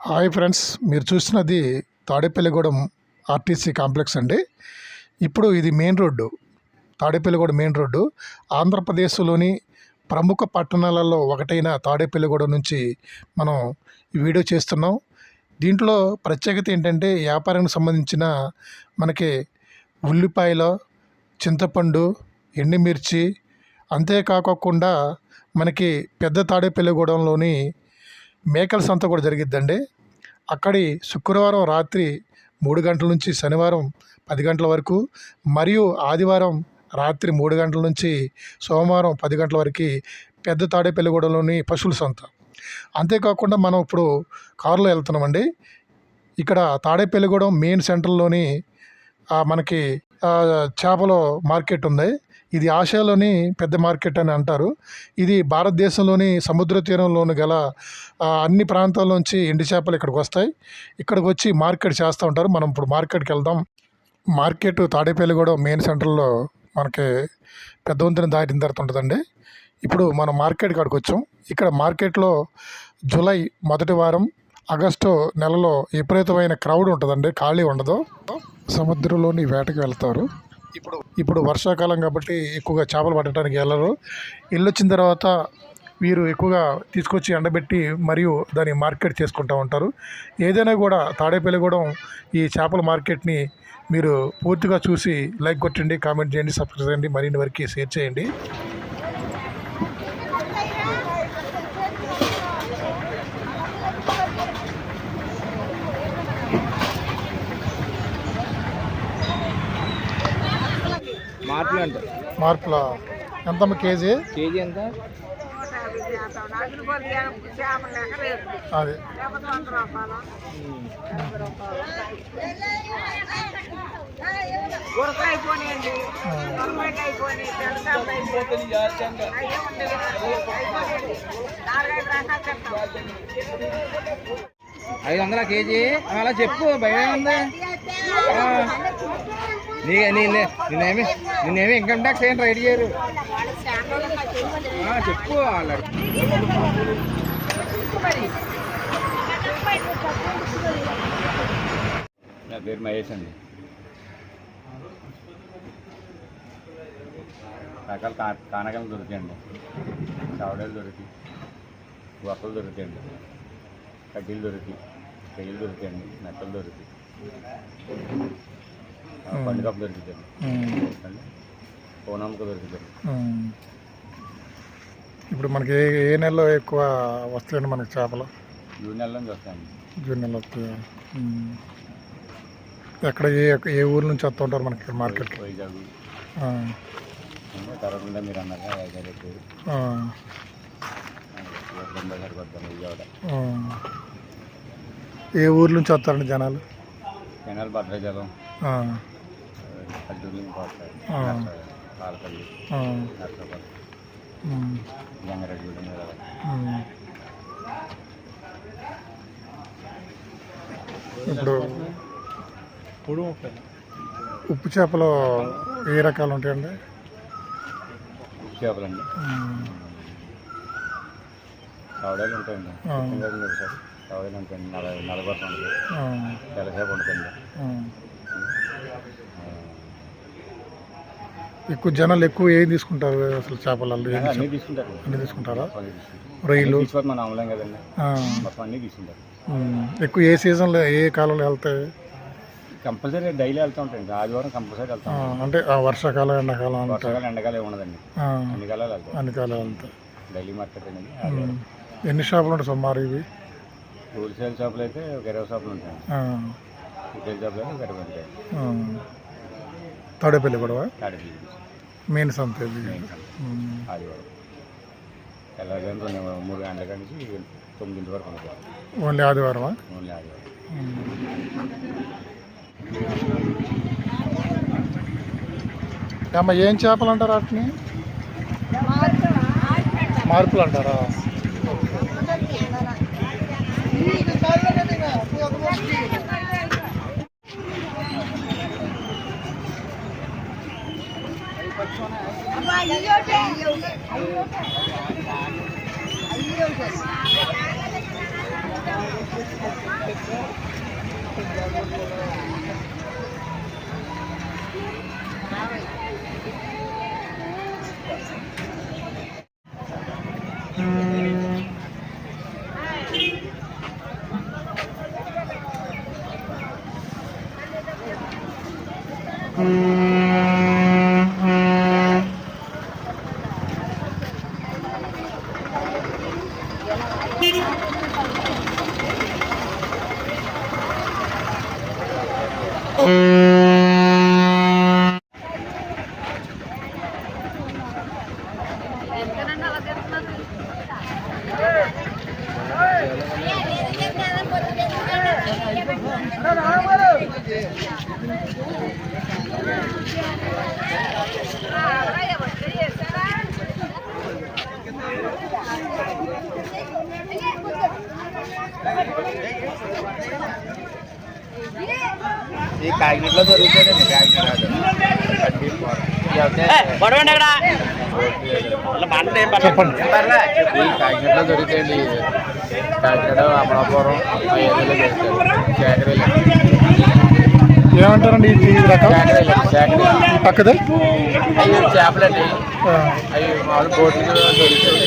Hi friends మీరు చూసినది Tadepalligudem RTC complex అండి. ఇప్పుడు ఇది main road Tadepalligudem main road. ఆంధ్రప్రదేశ్లోని ప్రముఖ పట్టణాలలో ఒకటైన తాడేపల్లిగూడెం నుంచి మనం ఈ వీడియో చేస్తున్నాం. దీంట్లో ప్రత్యేకత ఏంటంటే వ్యాపారానికి సంబంధించిన మనకి ఉల్లిపాయలు చింతపండు ఎండుమిర్చి అంతేకాకుండా మనకి పెద్ద తాడేపల్లిగూడెంలోని మేకల సంత కూడా జరిగిద్దండి. అక్కడి శుక్రవారం రాత్రి మూడు గంటల నుంచి శనివారం పది గంటల వరకు మరియు ఆదివారం రాత్రి మూడు గంటల నుంచి సోమవారం పది గంటల వరకు పెద్ద తాడేపల్లిగూడలోని పశువుల సంత. అంతేకాకుండా మనం ఇప్పుడు కారులో వెళ్తున్నామండి. ఇక్కడ తాడేపల్లిగూడెం మెయిన్ సెంటర్లోని మనకి చేపల మార్కెట్ ఉంది. ఇది ఆసియాలోని పెద్ద మార్కెట్ అని అంటారు. ఇది భారతదేశంలోని సముద్ర తీరంలోని గల అన్ని ప్రాంతాల నుంచి ఎండు చేపలు ఇక్కడికి వస్తాయి. ఇక్కడికి వచ్చి మార్కెట్ చేస్తూ ఉంటారు. మనం ఇప్పుడు మార్కెట్కి వెళ్దాం. మార్కెట్ తాడేపల్లిగూడెం మెయిన్ సెంటర్లో మనకి పెద్ద వంతుని దాటిన తర్వాత ఉంటుందండి. ఇప్పుడు మనం మార్కెట్ కాడికి వచ్చాం. ఇక్కడ మార్కెట్లో జూలై మొదటి వారం ఆగస్టు నెలలో విపరీతమైన క్రౌడ్ ఉంటుందండి. ఖాళీ ఉండదు. సముద్రంలోని వేటకి వెళ్తారు. ఇప్పుడు ఇప్పుడు వర్షాకాలం కాబట్టి ఎక్కువగా చేపలు పట్టడానికి వెళ్ళరు. వెళ్ళొచ్చిన తర్వాత వీరు ఎక్కువగా తీసుకొచ్చి ఎండబెట్టి మరియు దాన్ని మార్కెట్ చేసుకుంటూ ఉంటారు. ఏదైనా కూడా తాడేపల్లిగూడెం ఈ చేపల మార్కెట్ని మీరు పూర్తిగా చూసి లైక్ కొట్టండి కామెంట్ చేయండి సబ్స్క్రైబ్ చేయండి మరిన్ని వరకు షేర్ చేయండి. మార్పులు అంట మార్పుల? ఎంతమ్మ కేజీ? కేజీ ఎంత? అది. ఐదు వందల కేజీ? అలా చెప్పు భయం ఉంది నీ నీ- నిన్నేమి నిన్నేమి ఇన్కమ్ ట్యాక్స్ ఏం రైడ్ చేయరు. చెప్పు వాళ్ళు నా పేరు మహేష్ అండి. రకాల కానకలు కానకాలు దొరికాయండి చావడాలు దొరికి గొప్పలు దొరికాయండి కడ్డీలు దొరికి పెయ్యలు దొరికాయండి నెక్కలు దొరికి అండి పూనమ్మకు దొరికిందండి ఉమ్. ఇప్పుడు మనకి ఏ ఏ నెలలో ఎక్కువ వస్తాయండి మనకి చేపలు? జూన్ నెల నుంచి వస్తాయండి. జూన్ నెలలో వస్తాయా. ఎక్కడ ఏ ఏ ఊరు నుంచి వస్తూ ఉంటారు మనకి ఇక్కడ మార్కెట్కి? వైజాగ్. తర్వాత మీరు అన్నాక వైజాగ్. ఏ ఊరు నుంచి వస్తారండి జనాలు? కెనాల్ భద్రాచలం. పాలపల్లి నర్సపల్లి గంగారెడ్డి ఉమ్. ఇప్పుడు ఉప్పు చేపలు ఏ రకాలు ఉంటాయండి? చేపలండి. ఉమ్, చావడాలు ఉంటాయండి. ఆ. చికెన్ లేదు సార్ చావడాలు ఉంటాయండి. నల నలగొట్టం ఉంటుంది ఆ, తెల్లసేపు ఉంటుంది ఎక్కువ జనాలు ఎక్కువ ఏం తీసుకుంటారు అసలు చేపలలో ఏం అన్నీ తీసుకుంటారు. అన్ని తీసుకుంటారా? రొయ్యలు? మనం కదండి. మొత్తం అన్నీ తీసుకుంటారు. ఎక్కువ ఏ సీజన్లో ఏ కాలంలో వెళ్తాయి? కంపల్సరీ డైలీ వెళ్తూ ఉంటాయండి ఆదివారం కంపల్సరీ వెళ్తాం అంటే ఆ వర్షాకాలం ఎండాకాలం వర్షాకాలం ఎండకాలం ఉండదండి. అన్ని కాలాలు వెళ్తాం అన్ని కాలం వెళ్తాయి. డైలీ మార్కెట్ అనేది. ఆదివారం. ఎన్ని షాపులు ఉంటాయి సుమారు ఇవి? హోల్సేల్ షాపులు అయితే ఒక ఇరవై షాపులు ఉంటాయి రిటైల్ షాపులు అయితే ఒక ఇరవై ఉంటాయి ఆ. తాడేపల్లి కూడా తాడేపల్లి మెయిన్ సంత ఇది. మెయిన్ సంత. ఉమ్. ఆదివారం. తెల్లవారుజాము రెండు మూడు గంటల కాడ నుంచి తొమ్మిదింటి వరకు ఓన్లీ ఆదివారమా? ఓన్లీ ఆదివారం. అమ్మ ఏం చేపలు అంటారు వాటిని మార్పులు అంటారా? Mm-hmm. ఈ కాకినాడలో దొరుకుతుందండి కాకినాడ. గొడవండి అక్కడ. చెప్పండి. ఈ కాకినాడలో దొరుకుతాయండి కాకినాడ అమలాపురం ఆ ఏరియాలో దొరుకుతాయి కేకరీలు ఏమంటారండి ఈ రకం? పక్కదే? అవి చేపలండి. అవి మామూలు బోట్లు దొరుకుతాయి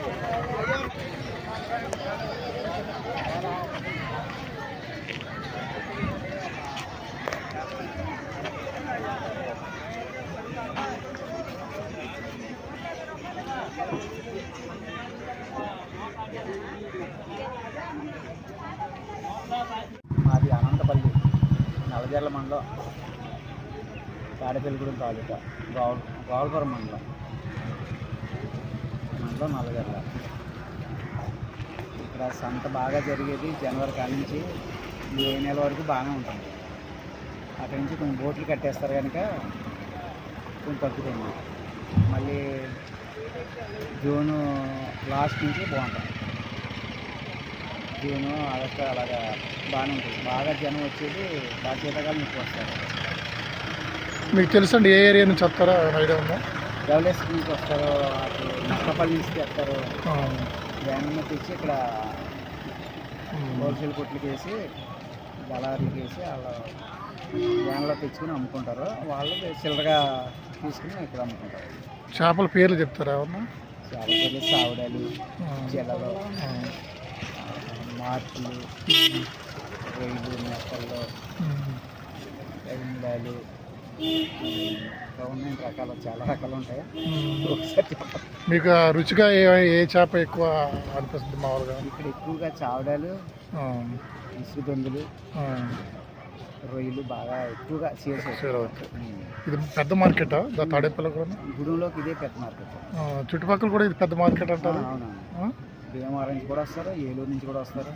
నవజర్ల మండలం. తాడేపల్లిగూడెం తాలూకా గోవ గోవలపురం మండలం. మండలం నల్లగర్ల ఇక్కడ సంత బాగా జరిగేది జనవరి కాడి నుంచి ఏ నెల వరకు బాగానే ఉంటుంది. అక్కడి నుంచి కొన్ని బోట్లు కట్టేస్తారు కనుక కొంచెం తగ్గుతుంది. మళ్ళీ జూను లాస్ట్ నుంచి బాగుంటుంది. జూన్ ఆగస్టు అలాగా బాగానే ఉంటుంది. బాగా జనం వచ్చేది బాగా శీతాకాలం ఎక్కువ వస్తారు. మీకు తెలుసండి ఏ ఏరియా నుంచి వస్తారా ఐడియా ఉందా? డబ్ల్యూఎస్ నుంచి వస్తారు అటు నష్టపల్లి నుంచి తెస్తారు. తెచ్చి ఇక్కడ. హోల్సేల్ కొట్లకి వేసి దళారులకి వేసి వాళ్ళ వ్యాన్లో తెచ్చుకుని అమ్ముకుంటారు. వాళ్ళు చిల్లరగా తీసుకుని ఇక్కడ అమ్ముకుంటారు. చేపల పేర్లు చెప్తారా ఏమన్నా చాలా పేర్లు సావుడాలు చిల్లలు మార్పులు మెత్తలు ఉమ్. ఎగుండాలు ఉన్నాయి రకాలు చాలా రకాలు ఉంటాయి. ఒకసారి. మీకు రుచిగా ఏ ఏ చేప ఎక్కువ అనిపిస్తుంది మామూలుగా? ఇక్కడ ఎక్కువగా చావడాలు ఆ, రొయ్యలు బాగా ఎక్కువగా ఇది పెద్ద మార్కెటా? తాడేపల్లి కూడా? గుడిలోకి ఇదే పెద్ద మార్కెట్. చుట్టుపక్కల కూడా ఇది పెద్ద మార్కెట్ అంటారు? అవునవును. ఆ? భీమవరం నుంచి కూడా వస్తారు ఏలూరు నుంచి కూడా వస్తారు.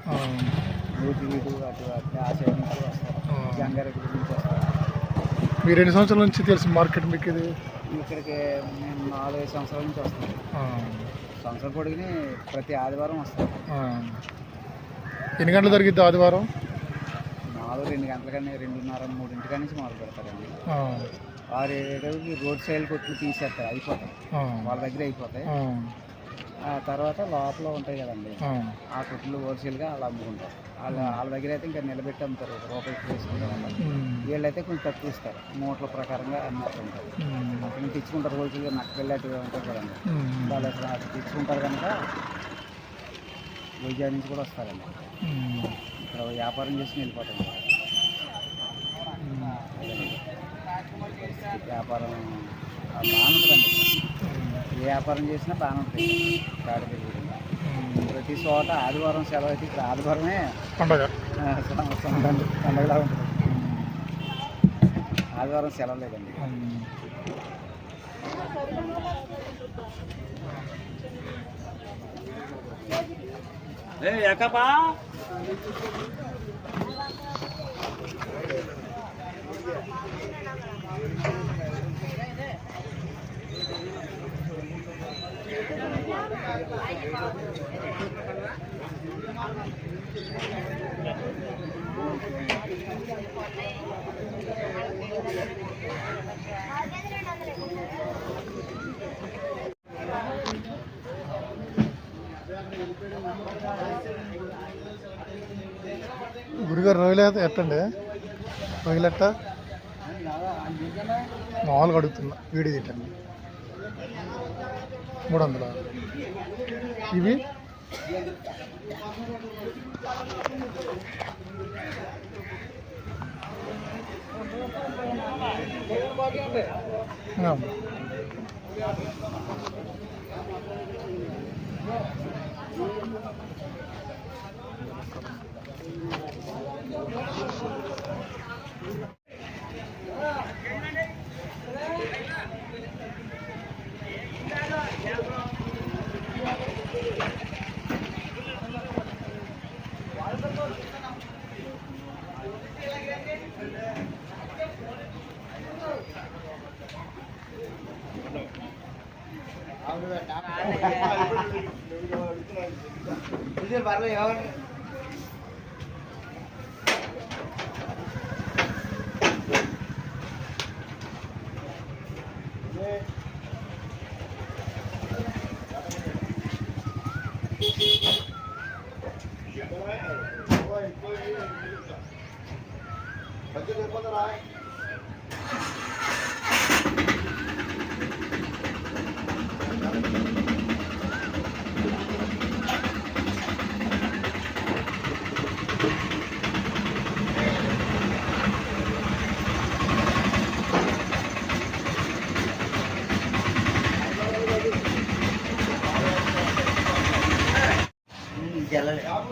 నూతి వీడు అటు ఆ సైడ్ నుంచి కూడా వస్తారు. జంగారెడ్డి నుంచి వస్తారు. మీరు ఎన్ని సంవత్సరాల నుంచి తెలుసు మార్కెట్ మీకు ఇది? ఇక్కడికి మేము నాలుగైదు సంవత్సరాల నుంచి వస్తాం. ఆ, సంవత్సరం పొడిగిని ప్రతి ఆదివారం వస్తాం. ఆ. ఎన్ని గంటలు జరిగిద్ది ఆదివారం? నాలుగు రెండు గంటల కానీ రెండున్నర మూడింటి కాడి నుంచి మొదలు పెడతారండి. ఆరు ఏడుకి రోడ్ సైడ్ కొట్లు తీసేస్తారు అయిపోతాయి. వాళ్ళ దగ్గర అయిపోతాయి. ఆ, తర్వాత లోపల ఉంటాయి కదండి. ఆ, కొట్లు హోల్సేల్గా వాళ్ళు అమ్ముకుంటారు వాళ్ళ వాళ్ళ దగ్గర అయితే ఇంకా నిలబెట్టి అమ్ముతారు రూపాయి వేసుకుంటారు వీళ్ళైతే కొంచెం తక్కువ ఇస్తారు. మూటల ప్రకారంగా అమ్మేస్తూ ఉంటారు. అక్కడ నుంచి తెచ్చుకుంటారు హోల్సేల్గా నక్కలు అటు ఉంటాయి కదండి. వాళ్ళు అక్కడ అటు తెచ్చుకుంటారు కనుక వైజాగ్ నుంచి కూడా వస్తారండి. ఇక్కడ వ్యాపారం చేసి వెళ్ళిపోతాం. వ్యాపారం ఉంటుందండి ఏ వ్యాపారం చేసినా బాగానే ఉంటుంది. తాడిపల్లి. ప్రతి చోట ఆదివారం సెలవు అయితే ఇక్కడ ఆదివారమే పండగ. పండుగలా ఉంటుంది. ఆదివారం సెలవు లేదండి. ఉమ్. గురుగారు రోజులు ఎట్టండి? రొయ్యలు నాలుగు అడుగుతున్నా వీడి తిట్టండి మూడు వందల ఇవి? Thank you. జల్లలా అదండి ఇది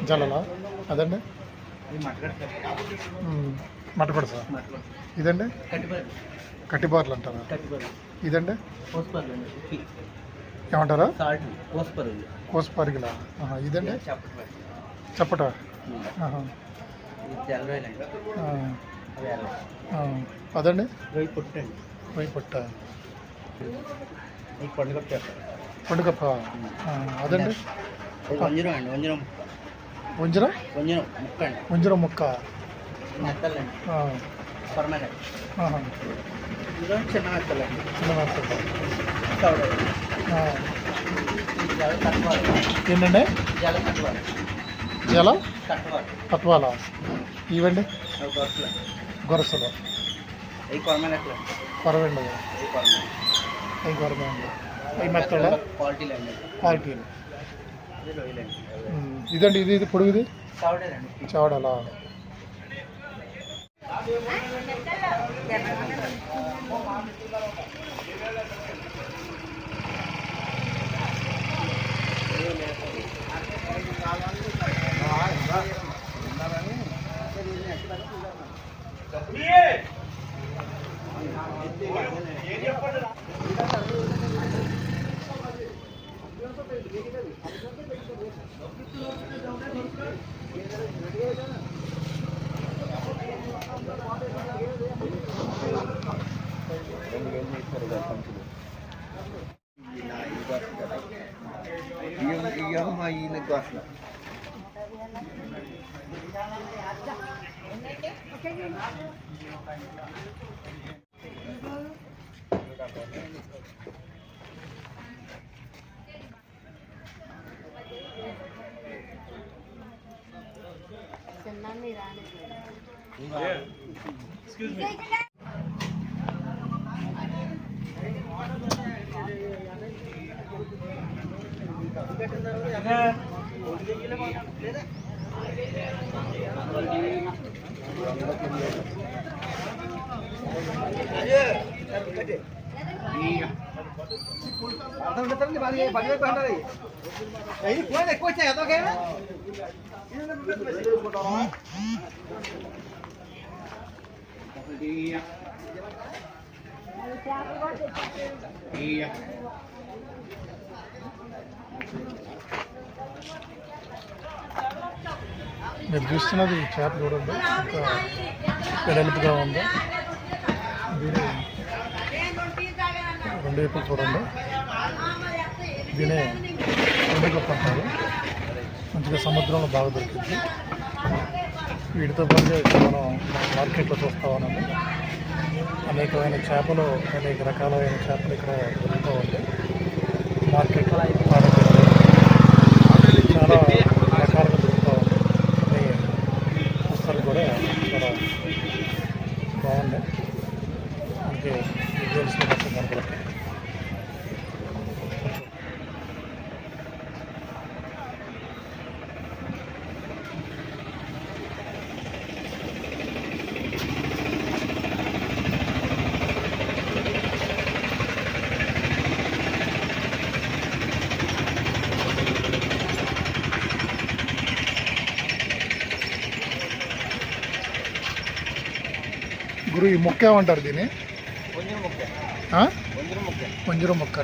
మట్టగడ ఉమ్, మట్టపడ సార్? ఇదండి? కట్టిబార్లు అంటారా? ఇదండి? ఏమంటారా? కోసపరిగిలా ఇదండి? చప్పట? అదండి? పొయ్యి పొట్ట పండుగప్ప. అదండి? వంజరం అండి వంజరం. వంజర? వంజరం ముక్క అండి. వంజర ముక్క. మెత్తలండి. పర్మనెంట్ చిన్న మెత్తలండి చిన్న ఏంటండి? జల పత్వాల ఇవండి? గొరసలు అవి పర్మనెంట్లు పరవండి అవి క్వాలిటీలు అండి. క్వాలిటీలు. ఉమ్, ఇదండి ఇది ఇది పొడుగుది చౌడరి అండి చావడాలా చిన్నాన్ని రాని ఎక్కువ వచ్చాయి అదొకేనా మీరు చూస్తున్నది చేప చూడండి. వెడల్పుగా ఉంది. దీని రెండు వైపులు చూడండి. దీని పండుగ అంటారు మంచిగా సముద్రంలో బాగా దొరికింది. వీటితో పాటుగా ఇక్కడ మనం మార్కెట్లో చూస్తూ ఉన్నాము అనేకమైన చేపలు అనేక రకాలైన చేపలు ఇక్కడ దొరుకుతూ ఉంది. మార్కెట్లో చాలా రకాలుగా దొరుకుతూ ఉంది కొన్ని పుస్తకాలు కూడా చాలా బాగున్నాయి మనకి విజువల్స్లో మొత్తం కనపడుతుంది గురు ఈ మొక్క ఏమంటారు దీన్ని కొంచెం ముక్క ఆ? కొంచెం ముక్క పంజరం మొక్క